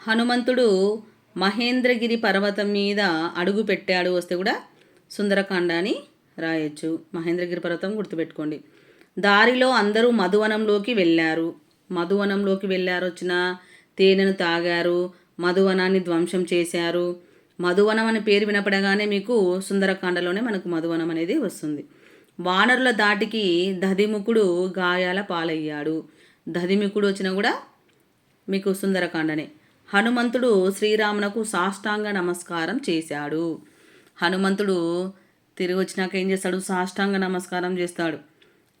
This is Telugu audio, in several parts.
హనుమంతుడు మహేంద్రగిరి పర్వతం మీద అడుగు పెట్టాడు వస్తే కూడా సుందరకాండ అని రాయొచ్చు. మహేంద్రగిరి పర్వతం గుర్తుపెట్టుకోండి. దారిలో అందరూ మధువనంలోకి వెళ్ళారు. మధువనంలోకి వెళ్ళారు వచ్చిన తేనెను తాగారు. మధువనాన్ని ధ్వంసం చేశారు. మధువనం అనే పేరు వినపడగానే మీకు సుందరకాండలోనే మనకు మధువనం అనేది వస్తుంది. వానరుల దాటికి దధిముఖుడు గాయాల పాలయ్యాడు. దధిముఖుడు వచ్చినా కూడా మీకు సుందరకాండనే. హనుమంతుడు శ్రీరామునకు సాష్టాంగ నమస్కారం చేశాడు. హనుమంతుడు తిరిగి వచ్చినాక ఏం చేస్తాడు? సాష్టాంగ నమస్కారం చేస్తాడు.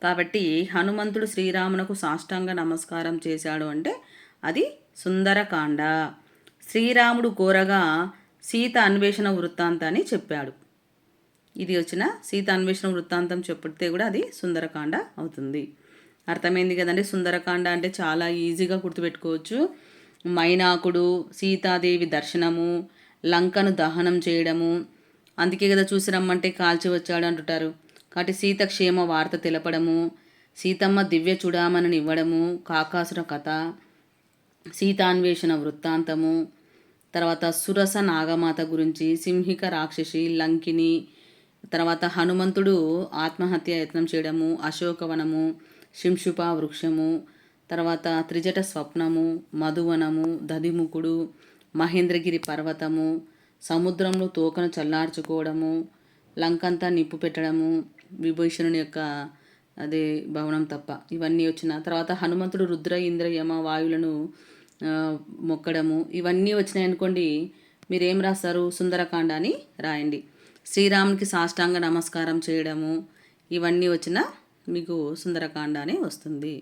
కాబట్టి హనుమంతుడు శ్రీరామునకు సాష్టాంగ నమస్కారం చేశాడు అంటే అది సుందరకాండ. శ్రీరాముడు కోరగా సీత అన్వేషణ వృత్తాంతాన్ని చెప్పాడు. ఇది వచ్చిన సీత అన్వేషణ వృత్తాంతం చెప్పితే కూడా అది సుందరకాండ అవుతుంది. అర్థమైంది కదండి? సుందరకాండ అంటే చాలా ఈజీగా గుర్తుపెట్టుకోవచ్చు. మైనాకుడు సీతాదేవి దర్శనము లంకను దహనం చేయడము. అందుకే కదా చూసి రమ్మంటే కాల్చి వచ్చాడు అంటుంటారు. కాబట్టి సీత క్షేమ వార్త తెలపడము సీతమ్మ దివ్య చూడామని ఇవ్వడము కాకాసుర కథ సీతాన్వేషణ వృత్తాంతము తర్వాత సురస నాగమాత గురించి సింహిక రాక్షసి లంకిని తర్వాత హనుమంతుడు ఆత్మహత్య యత్నం చేయడము అశోకవనము శింషుప వృక్షము తర్వాత త్రిజట స్వప్నము మధువనము దధిముఖుడు మహేంద్రగిరి పర్వతము సముద్రంలో తోకను చల్లార్చుకోవడము లంకంతా నిప్పు పెట్టడము విభీషణుని యొక్క అదే భవనం తప్ప ఇవన్నీ వచ్చిన తర్వాత హనుమంతుడు రుద్ర ఇంద్ర యమ వాయువులను మొక్కడము. ఇవన్నీ వచ్చినాయి అనుకోండి మీరేం రాస్తారు? సుందరకాండ అని రాయండి. శ్రీరామునికి సాష్టాంగ నమస్కారం చేయడము ఇవన్నీ వచ్చిన మీకు సుందరకాండ అని వస్తుంది.